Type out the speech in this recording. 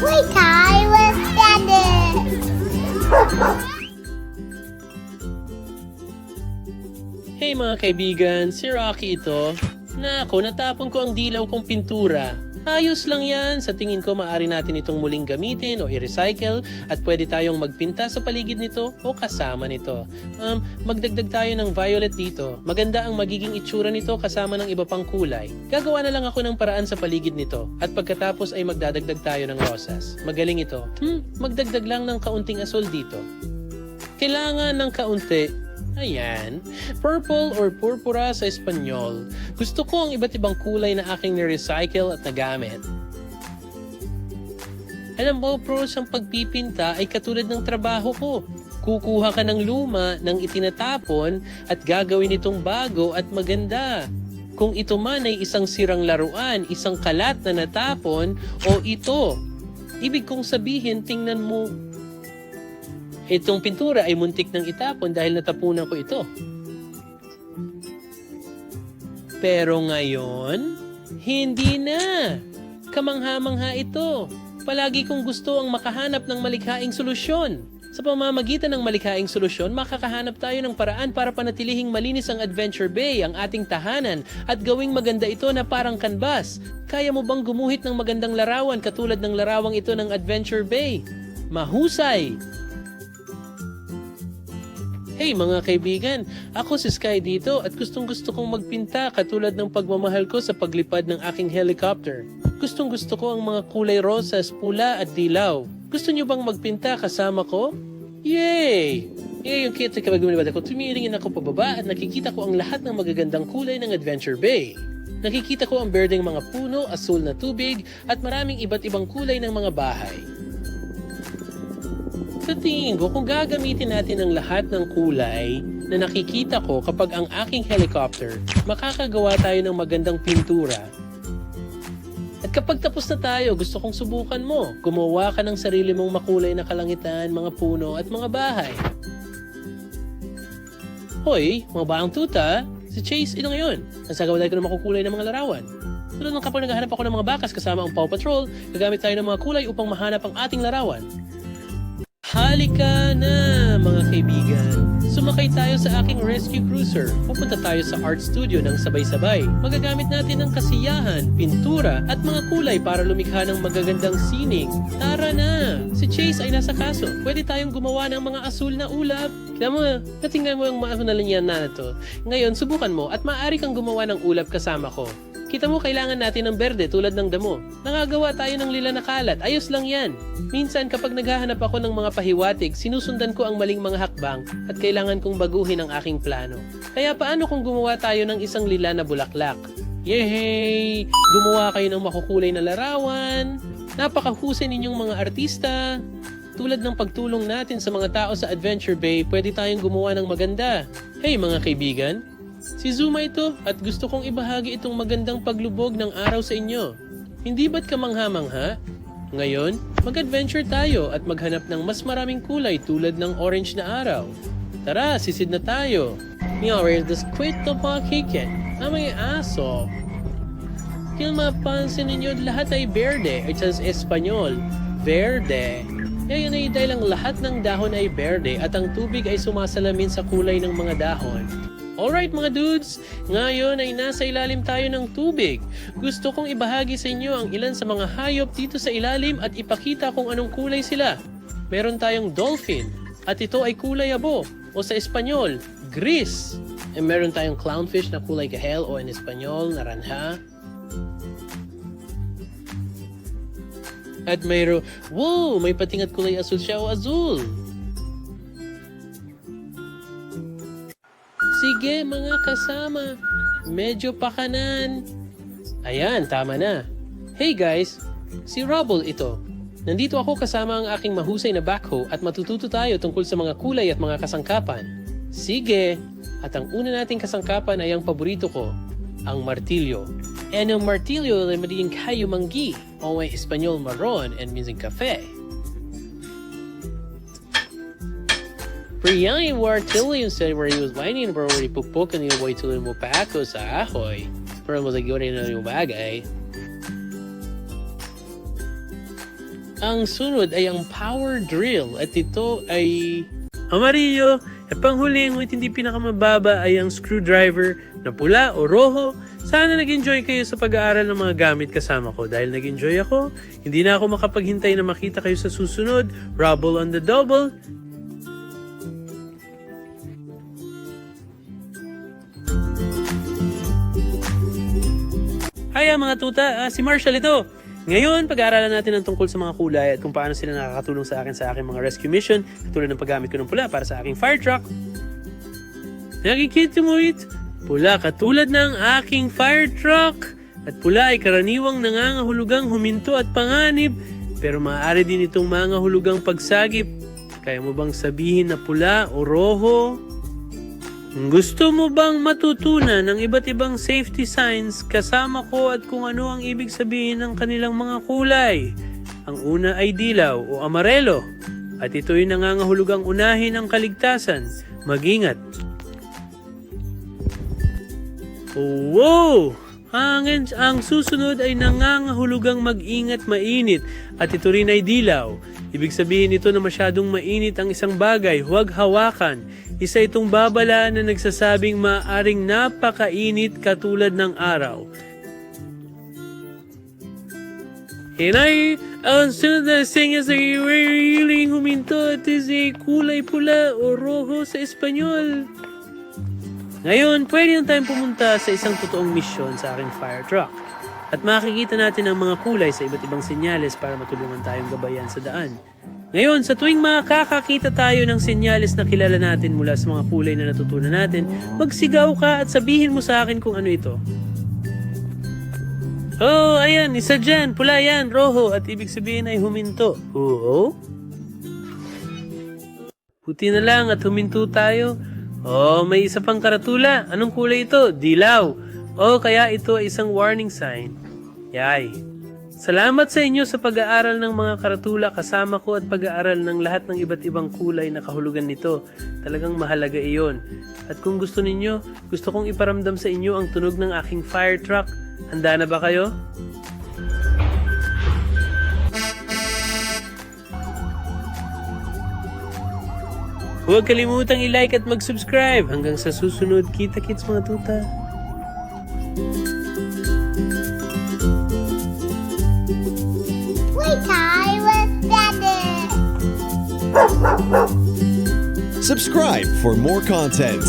Playtime with Daddy. Hey mga kaibigan, si Rocky ito. Nako, natapon ko ang dilaw kong pintura. Ayos lang yan. Sa tingin ko, maaari natin itong muling gamitin o i-recycle at pwede tayong magpinta sa paligid nito o kasama nito. Um, magdagdag tayo ng violet dito. Maganda ang magiging itsura nito kasama ng iba pang kulay. Gagawa na lang ako ng paraan sa paligid nito at pagkatapos ay magdadagdag tayo ng rosas. Magaling ito. Hmm, magdagdag lang ng kaunting asol dito. Kailangan ng kaunti Ayan. Purple or purpura sa Espanyol. Gusto ko ang iba't ibang kulay na aking ni-recycle at nagamit. Alam mo, pros, ang pagpipinta ay katulad ng trabaho ko. Kukuha ka ng luma ng itinatapon at gagawin itong bago at maganda. Kung ito man ay isang sirang laruan, isang kalat na natapon, o ito. Ibig kong sabihin, tingnan mo, Itong pintura ay muntik ng itapon dahil natapunan ko ito. Pero ngayon, hindi na. Kamangha-mangha ito. Palagi kong gusto ang makahanap ng malikhaing solusyon. Sa pamamagitan ng malikhaing solusyon, makakahanap tayo ng paraan para panatilihing malinis ang Adventure Bay, ang ating tahanan, at gawing maganda ito na parang kanbas. Kaya mo bang gumuhit ng magandang larawan katulad ng larawang ito ng Adventure Bay? Mahusay! Hey mga kaibigan, ako si Sky dito at gustong gusto kong magpinta katulad ng pagmamahal ko sa paglipad ng aking helicopter. Gustong gusto ko ang mga kulay rosas, pula at dilaw. Gusto niyo bang magpinta kasama ko? Yay! Yung kita kapag lumilipad ako, tumilingin ako pababa at nakikita ko ang lahat ng magagandang kulay ng Adventure Bay. Nakikita ko ang berdeng mga puno, asul na tubig, at maraming iba't ibang kulay ng mga bahay. Sa tingin ko, kung gagamitin natin ang lahat ng kulay na nakikita ko kapag ang aking helicopter, makakagawa tayo ng magandang pintura. At kapag tapos na tayo, gusto kong subukan mo. Gumawa ka ng sarili mong makulay na kalangitan, mga puno at mga bahay. Hoy, mga baang tuta, si Chase ito ngayon. Nasagawa tayo ng makukulay ng mga larawan. Tulad ng kapag naghahanap ako ng mga bakas kasama ang Paw Patrol, gagamit tayo ng mga kulay upang mahanap ang ating larawan. Halika na, mga kaibigan! Sumakay tayo sa aking rescue cruiser. Pupunta tayo sa art studio ng sabay-sabay. Magagamit natin ng kasiyahan, pintura, at mga kulay para lumikha ng magagandang sining. Tara na! Si Chase ay nasa kaso. Pwede tayong gumawa ng mga asul na ulap. Kaya mo, natingnan mo yung mga nalanyan na to. Ngayon, subukan mo at maaari kang gumawa ng ulap kasama ko. Kita mo, kailangan natin ng berde tulad ng damo. Nangagawa tayo ng lila na kalat. Ayos lang yan. Minsan, kapag naghahanap ako ng mga pahiwatig, sinusundan ko ang maling mga hakbang at kailangan kong baguhin ang aking plano. Kaya paano kung gumawa tayo ng isang lila na bulaklak? Yehey! Gumawa kayo ng makukulay na larawan. Napakahusay ninyong mga artista. Tulad ng pagtulong natin sa mga tao sa Adventure Bay, pwede tayong gumawa ng maganda. Hey mga kaibigan, Si Zuma ito at gusto kong ibahagi itong magandang paglubog ng araw sa inyo. Hindi ba't kamangha-mangha? Ngayon, mag-adventure tayo at maghanap ng mas maraming kulay tulad ng orange na araw. Tara, sisid na tayo. Meow, where's the squid to pakikin? Ah, may aso. Kung mapansin ninyo, lahat ay verde, it says Espanyol. Verde. Ngayon ay dahil ang lahat ng dahon ay verde at ang tubig ay sumasalamin sa kulay ng mga dahon. Alright mga dudes, ngayon ay nasa ilalim tayo ng tubig. Gusto kong ibahagi sa inyo ang ilan sa mga hayop dito sa ilalim at ipakita kung anong kulay sila. Meron tayong dolphin at ito ay kulay abo o sa Espanyol, gris. E meron tayong clownfish na kulay kahel o in Espanyol, naranja. At mayro, wow, may pating at kulay asul siya o azul. Sige mga kasama, medyo pakanan. Ayan, tama na. Hey guys, si Rubble ito. Nandito ako kasama ang aking mahusay na backhoe at matututo tayo tungkol sa mga kulay at mga kasangkapan. Sige, at ang una nating kasangkapan ay ang paborito ko, ang martilyo. And ang martilyo ay magiging kayo manggi o may Espanyol marron and minsan kafe. Priyan yung martilyo said where he was whining bro where he pupukan yung boy tuloy mo pa ako sa ahoy. Pero mo sa na yung bagay. Ang sunod ay ang power drill at ito ay amarillo at panghuli ngunit hindi pinakamababa ay ang screwdriver na pula o roho. Sana nag-enjoy kayo sa pag-aaral ng mga gamit kasama ko. Dahil nag-enjoy ako, hindi na ako makapaghintay na makita kayo sa susunod. Rubble on the double. Hi mga tuta, Ah, si Marshall ito. Ngayon, pag-aaralan natin ang tungkol sa mga kulay at kung paano sila nakakatulong sa akin sa aking mga rescue mission, katulad ng paggamit ko ng pula para sa aking fire truck. Nakikita mo it? Pula katulad ng aking fire truck. At pula ay karaniwang nangangahulugang huminto at panganib, pero maaari din itong mangahulugang pagsagip. Kaya mo bang sabihin na pula o roho? Gusto mo bang matutunan ng iba't ibang safety signs kasama ko at kung ano ang ibig sabihin ng kanilang mga kulay? Ang una ay dilaw o amarelo at ito'y nangangahulugang unahin ang kaligtasan. Magingat. Oh, wow! Hangin, ang susunod ay nangangahulugang mag-ingat mainit at ito rin ay dilaw. Ibig sabihin ito na masyadong mainit ang isang bagay, huwag hawakan. Isa itong babala na nagsasabing maaring napakainit katulad ng araw. And I, ang sunod na senyas ay willing huminto at is kulay pula o rojo sa Espanyol. Ngayon, pwede na tayong pumunta sa isang totoong misyon sa aking fire truck. At makikita natin ang mga kulay sa iba't ibang senyales para matulungan tayong gabayan sa daan. Ngayon, sa tuwing makakakita tayo ng senyales na kilala natin mula sa mga kulay na natutunan natin, magsigaw ka at sabihin mo sa akin kung ano ito. Oh, ayan, isa dyan, pula yan, roho, at ibig sabihin ay huminto. Oo? Puti na lang at huminto tayo. Oh, may isa pang karatula. Anong kulay ito? Dilaw. Oh, kaya ito ay isang warning sign. Yay. Salamat sa inyo sa pag-aaral ng mga karatula kasama ko at pag-aaral ng lahat ng iba't ibang kulay na kahulugan nito. Talagang mahalaga iyon. At kung gusto ninyo, gusto kong iparamdam sa inyo ang tunog ng aking fire truck. Handa na ba kayo? Huwag kalimutang i-like at mag-subscribe. Hanggang sa susunod, kita-kits mga tuta. Subscribe for more content.